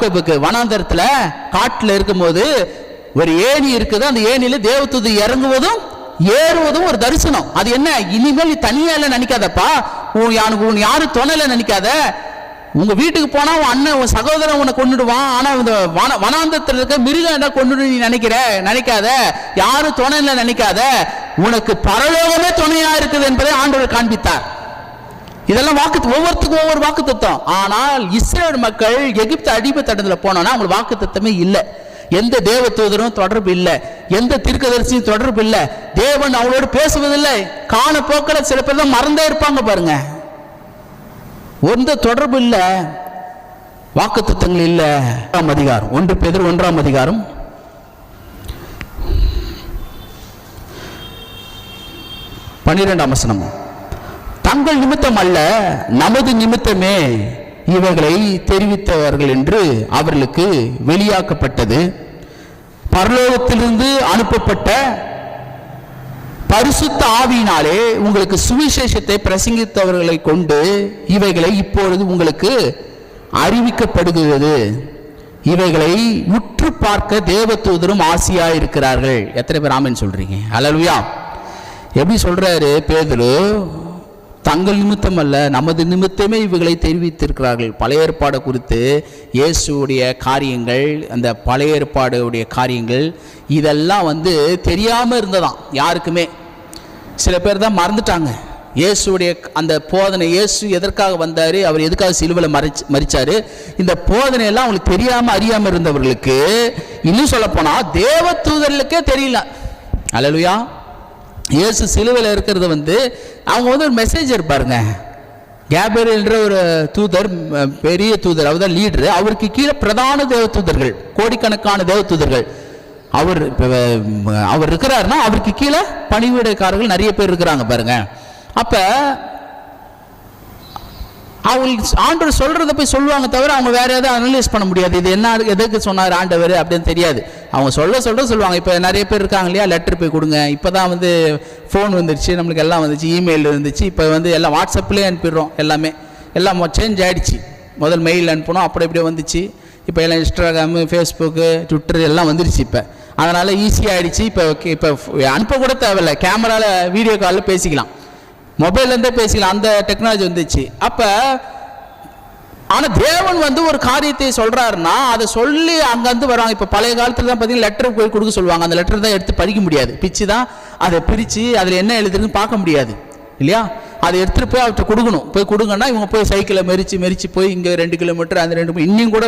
யாக்கோபுக்கு வனாந்தரத்தில் காட்டில் இருக்கும்போது ஒரு ஏணி இருக்குது. அந்த ஏணியில தேவத்துது இறங்குவதும் ஏறுவதும் ஒரு தரிசனம். அது என்ன? இனிமேல் நீ தனியா இல்லை நினைக்காதப்பா. உன் யானுக்கு உன் யாரும் துணையில நினைக்காத. உங்க வீட்டுக்கு போனா உன் அண்ணன் உன் சகோதரன் உன்னை கொண்டுடுவான் ஆனா இந்த வன வனாந்தத்தில் இருக்க மிருகம் என்ன கொண்டு நீ நினைக்கிற? நினைக்காத. யாரும் துணையில நினைக்காத. உனக்கு பரலோகமே துணையா இருக்குது என்பதை ஆண்டவர் காண்பித்தார். இதெல்லாம் வாக்கு ஒவ்வொருத்துக்கும் ஒவ்வொரு வாக்கு தத்துவம் ஆனால் இஸ்ரேல் மக்கள் எகிப்து அடிமைத்தடத்துல போனோம்னா அவங்களுக்கு வாக்கு தத்துவமே இல்லை. எந்த தேவ தூதரும் தொடர்பு இல்லை. எந்த தீர்க்கதரிசியும் தொடர்பு இல்லை. தேவன் அவங்களோட பேசுவதில்லை. காண போக்கில் சில பேர் தான் மறந்தே இருப்பாங்க பாருங்க. எந்த தொடர்பு இல்லை வாக்கு தத்துவங்கள் இல்லை. ஒன்றாம் அதிகாரம் ஒன்று பேர் ஒன்றாம் அதிகாரம். பன்னிரெண்டாம் வசனம். தங்கள் நிமித்தம் அல்ல நமது நிமித்தமே இவைகளை தெரிவித்தவர்கள் என்று அவர்களுக்கு வெளியாக்கப்பட்டது. பரலோகத்திலிருந்து அனுப்பப்பட்ட பரிசுத்த ஆவியினாலே உங்களுக்கு சுவிசேஷத்தை பிரசங்கித்தவர்களை கொண்டு இவைகளை இப்பொழுது உங்களுக்கு அறிவிக்கப்படுகிறது. இவைகளை உற்று பார்க்க தேவதூதரும் ஆசியா இருக்கிறார்கள் எத்தனை பேர் ஆமன் சொல்றீங்க? அலலுயா எப்படி சொல்றாரு பேதரு? தங்கள் நிமித்தம் அல்ல நமது நிமித்தமே இவைகளை தெரிவித்திருக்கிறார்கள். பழைய ஏற்பாடு குறித்து இயேசுடைய காரியங்கள் அந்த பழைய ஏற்பாடுடைய காரியங்கள் இதெல்லாம் வந்து தெரியாமல் இருந்ததாம் யாருக்குமே. சில பேர் தான் மறந்துட்டாங்க. இயேசுடைய அந்த போதனை இயேசு எதற்காக வந்தார் அவர் எதுக்காக சிலுவையில் மறைச்சு மறிச்சார் இந்த போதனையெல்லாம் அவங்களுக்கு தெரியாமல் அறியாமல் இருந்தவர்களுக்கு இன்னும் சொல்லப்போனால் தேவ தூதர்களுக்கே தெரியல. அலலுயா. இயேசு சிலுவையில் இருக்கிறது வந்து அவங்க வந்து ஒரு மெசேஜர் பாருங்க. கேபரியல்ன்ற ஒரு தூதர் பெரிய தூதர் அவர் தான் லீடர் அவருக்கு கீழே பிரதான தேவ தூதர்கள் கோடிக்கணக்கான தேவ தூதர்கள். அவர் அவர் இருக்கிறாருன்னா அவருக்கு கீழே பணிவிடைக்காரர்கள் நிறைய பேர் இருக்கிறாங்க பாருங்க. அப்போ அவங்களுக்கு ஆண்டவர் சொல்கிறத போய் சொல்லுவாங்க தவிர அவங்க வேற எதாவது அனலைஸ் பண்ண முடியாது. இது என்ன எதுக்கு சொன்னார் ஆண்டவர் அப்படின்னு தெரியாது. அவங்க சொல்ல சொல்ல சொல்லுவாங்க. இப்போ நிறைய பேர் இருக்காங்க இல்லையா? லெட்டர் போய் கொடுங்க. இப்போ தான் வந்து ஃபோன் வந்துருச்சு. நம்மளுக்கு எல்லாம் வந்துச்சு. இமெயில் இருந்துச்சு இப்போ வந்து எல்லாம் வாட்ஸ்அப்லேயே அனுப்பிடுறோம் எல்லாமே. எல்லாம் சேஞ்ச் ஆயிடுச்சு. முதல் மெயில் அனுப்பணும் அப்படி இப்படியே வந்துச்சு. இப்போ எல்லாம் இன்ஸ்டாகிராமு ஃபேஸ்புக்கு ட்விட்டர் எல்லாம் வந்துருச்சு இப்போ. அதனால் ஈஸியாக ஆயிடுச்சு. இப்போ இப்போ அனுப்பக்கூட தேவையில்லை. தேவையில்ல கேமராவில் வீடியோ காலில் பேசிக்கலாம். மொபைல்லேருந்தே பேசிக்கலாம். அந்த டெக்னாலஜி வந்துச்சு. அப்போ ஆனால் தேவன் வந்து ஒரு காரியத்தை சொல்கிறாருன்னா அதை சொல்லி அங்கேருந்து வருவாங்க. இப்போ பழைய காலத்தில் தான் பார்த்தீங்கன்னா லெட்டர் போய் கொடுக்க சொல்லுவாங்க. அந்த லெட்டர் தான் எடுத்து படிக்க முடியாது. பிச்சு தான் அதை பிரித்து அதில் என்ன எழுதுறதுன்னு பார்க்க முடியாது. இல்லையா? அதை எடுத்துகிட்டு போய் அவர்கிட்ட கொடுக்கணும். போய் கொடுங்கன்னா இவங்க போய் சைக்கிளை மெரிச்சு மெரிச்சு போய் இங்கே ரெண்டு கிலோமீட்டர் அந்த ரெண்டு இன்னும் கூட